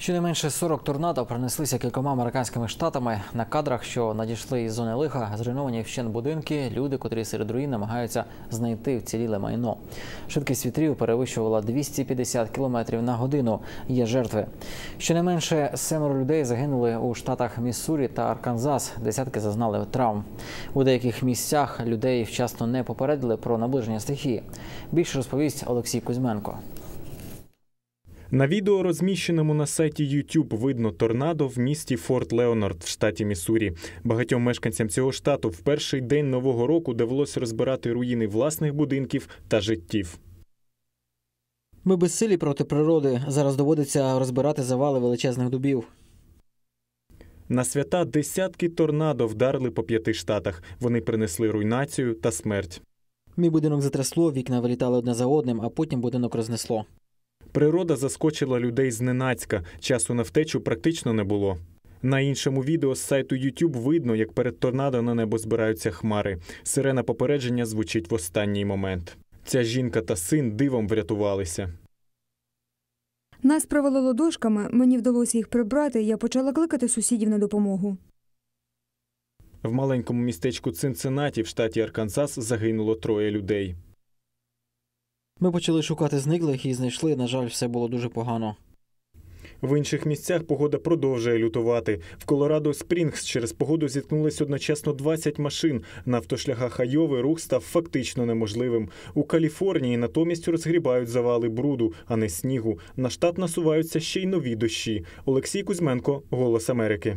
Щонайменше 40 торнадо пронеслися кількома американськими штатами. На кадрах, що надійшли із зони лиха, зруйновані вщен будинки, люди, котрі серед руїн намагаються знайти вціліле майно. Швидкість вітрів перевищувала 250 км на годину. Є жертви. Щонайменше семеро людей загинули у штатах Міссурі та Арканзас. Десятки зазнали травм. У деяких місцях людей вчасно не попередили про наближення стихії. Більше розповість Олексій Кузьменко. На відео, розміщеному на сайті YouTube, видно торнадо в місті Форт Леонард в штаті Міссурі. Багатьом мешканцям цього штату в перший день нового року довелося розбирати руїни власних будинків та життів. Ми безсилі проти природи. Зараз доводиться розбирати завали величезних дубів. На свята десятки торнадо вдарили по п'яти штатах. Вони принесли руйнацію та смерть. Мій будинок затрясло, вікна вилітали одне за одним, а потім будинок рознесло. Природа заскочила людей зненацька. Часу на втечу практично не було. На іншому відео з сайту YouTube видно, як перед торнадо на небо збираються хмари. Сирена попередження звучить в останній момент. Ця жінка та син дивом врятувалися. Нас провалило дошками, мені вдалося їх прибрати, я почала кликати сусідів на допомогу. В маленькому містечку Цинциннаті в штаті Арканзас загинуло троє людей. Ми почали шукати зниклих і знайшли. На жаль, все було дуже погано. В інших місцях погода продовжує лютувати. В Колорадо Спрінгс через погоду зіткнулись одночасно 20 машин. На автошляхах Айови рух став фактично неможливим. У Каліфорнії натомість розгрібають завали бруду, а не снігу. На штат насуваються ще й нові дощі. Олексій Кузьменко, Голос Америки.